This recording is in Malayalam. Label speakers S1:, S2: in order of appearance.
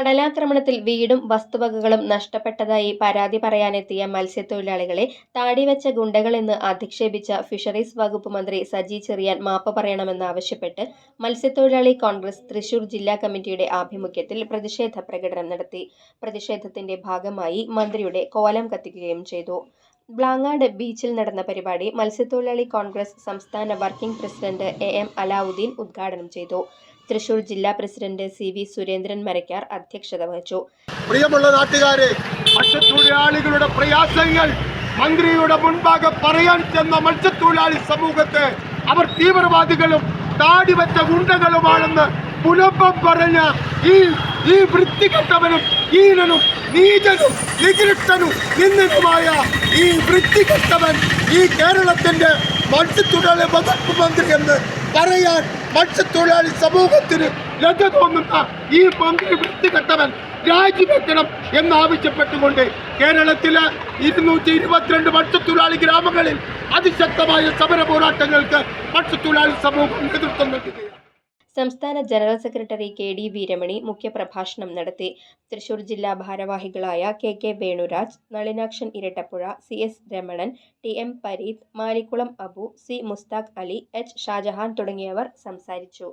S1: കടലാക്രമണത്തിൽ വീടും വസ്തുവകകളും നഷ്ടപ്പെട്ടതായി പരാതി പറയാനെത്തിയ മത്സ്യത്തൊഴിലാളികളെ താടിവെച്ച ഗുണ്ടകളെന്ന് അധിക്ഷേപിച്ച ഫിഷറീസ് വകുപ്പ് മന്ത്രി സജി ചെറിയാൻ മാപ്പ് പറയണമെന്നാവശ്യപ്പെട്ട് മത്സ്യത്തൊഴിലാളി കോൺഗ്രസ് തൃശൂർ ജില്ലാ കമ്മിറ്റിയുടെ ആഭിമുഖ്യത്തിൽ പ്രതിഷേധ പ്രകടനം നടത്തി. പ്രതിഷേധത്തിന്റെ ഭാഗമായി മന്ത്രിയുടെ കോലം കത്തിക്കുകയും ചെയ്തു. ബ്ലാങ്ങാട് ബീച്ചിൽ നടന്ന പരിപാടി മത്സ്യത്തൊഴിലാളി കോൺഗ്രസ് സംസ്ഥാന working president A M Alavudheen ഉദ്ഘാടനം ചെയ്തു. തൃശൂർ ജില്ലാ president C V Surendran Marakkar അധ്യക്ഷത വഹിച്ചു.
S2: പ്രിയമുള്ള നാട്ടുകാരെ മത്സ്യത്തൊഴിലാളികളുടെ പ്രയാസങ്ങൾ മന്ത്രിയുടെ മുൻപാകെ പറയാൻ ചെന്ന മത്സ്യത്തൊഴിലാളി സമൂഹത്തെ അവർ തീവ്രവാദികളും താടിവെച്ച ഗുണ്ടകളുമാണെന്ന് പുലപ്പം പറഞ്ഞ ഈ ഈ വൃത്തികെട്ടവനും ഈനനും നീചനും നികൃഷ്ടനും നിന്നതുമായ ഈ വൃത്തികെട്ടവൻ ഈ കേരളത്തിന്റെ മത്സ്യത്തൊഴിലാളി വകുപ്പ് മന്ത്രി എന്ന് പറയാൻ മത്സ്യത്തൊഴിലാളി സമൂഹത്തിന് ലജ്ജ തോന്നുന്ന ഈ മന്ത്രി വൃത്തികെട്ടവൻ രാജിവെക്കണം എന്നാവശ്യപ്പെട്ടുകൊണ്ട് കേരളത്തിലെ ഇരുന്നൂറ്റി ഇരുപത്തിരണ്ട് മത്സ്യത്തൊഴിലാളി ഗ്രാമങ്ങളിൽ അതിശക്തമായ സമര പോരാട്ടങ്ങൾക്ക് മത്സ്യത്തൊഴിലാളി സമൂഹം നേതൃത്വം നൽകുകയാണ്.
S1: സംസ്ഥാന general secretary K D Veeramani മുഖ്യപ്രഭാഷണം നടത്തി. തൃശൂർ ജില്ലാ ഭാരവാഹികളായ K K Venuraj Nalinakshan Irattapuzha C S Ramanan T M Pareeth Malikkulam Abu C Musthaq Ali H Shajahan തുടങ്ങിയവർ സംസാരിച്ചു.